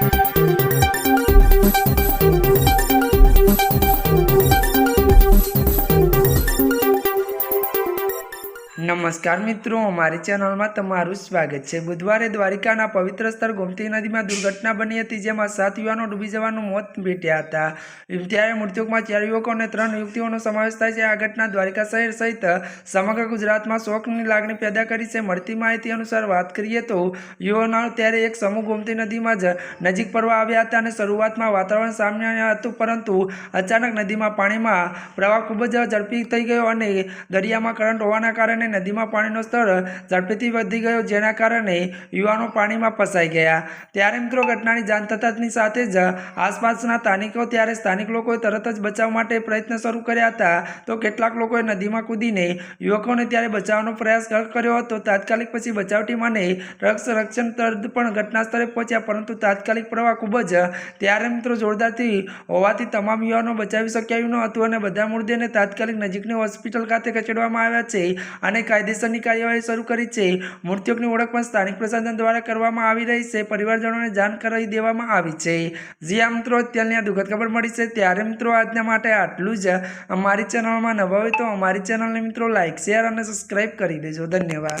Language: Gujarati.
Thank you. નમસ્કાર મિત્રો, અમારી ચેનલમાં તમારું સ્વાગત છે. બુધવારે દ્વારિકાના પવિત્ર સ્થળ ગોમતી નદીમાં દુર્ઘટના બની હતી, જેમાં સાત યુવાનો ડૂબી જવાનું મોત ભેટ્યા હતા. ત્યારે મૃત્યુકમાં ચાર યુવકો અને ત્રણ યુવતીઓનો સમાવેશ થાય છે. આ ઘટના દ્વારિકા શહેર સહિત સમગ્ર ગુજરાતમાં શોકની લાગણી પેદા કરી છે. મળતી માહિતી અનુસાર વાત કરીએ તો યુવાનો ત્યારે એક સમૂહ ગોમતી નદીમાં જ નજીક પડવા આવ્યા હતા અને શરૂઆતમાં વાતાવરણ સામાન્ય હતું, પરંતુ અચાનક નદીમાં પાણીમાં પ્રવાહ ખૂબ જ ઝડપી થઈ ગયો અને દરિયામાં કરંટ હોવાના કારણે નદીમાં પાણીનો સ્તર ઝડપથી વધી ગયો, જેના કારણે યુવાનો પાણીમાં ફસાઈ ગયા. ત્યારે મિત્રો ઘટનાની જાણ થતાની સાથે જ આસપાસના સ્થાનિકો ત્યારે સ્થાનિક લોકોએ તરત જ બચાવ માટે પ્રયત્ન શરૂ કર્યા હતા. તો કેટલાક લોકોએ નદીમાં કૂદીને યુવકોને ત્યારે બચાવવાનો પ્રયાસ કર્યો હતો. તાત્કાલિક પછી બચાવ ટીમ અને રક્ષ રક્ષણ તરફ પણ ઘટના સ્થળે પહોંચ્યા, પરંતુ તાત્કાલિક પ્રવાહ ખૂબ જ ત્યારે મિત્રો જોરદારથી હોવાથી તમામ યુવાનો બચાવી શક્યા ન હતું અને બધા મૃતદેહને તાત્કાલિક નજીકની હોસ્પિટલ ખાતે ખસેડવામાં આવ્યા છે અને કાયદેસરની કાર્યવાહી શરૂ કરી છે. મૃતકોની ઓળખ પણ સ્થાનિક પ્રશાસન દ્વારા કરવામાં આવી રહી છે. પરિવારજનોને જાણ કરાવી દેવામાં આવી છે. જ્યાં મિત્રો, અત્યારની આ દુઃખદ ખબર મળી છે. ત્યારે મિત્રો, આજના માટે આટલું જ. અમારી ચેનલમાં નવા હોય તો અમારી ચેનલને મિત્રો લાઇક શેર અને સબસ્ક્રાઈબ કરી દેજો. ધન્યવાદ.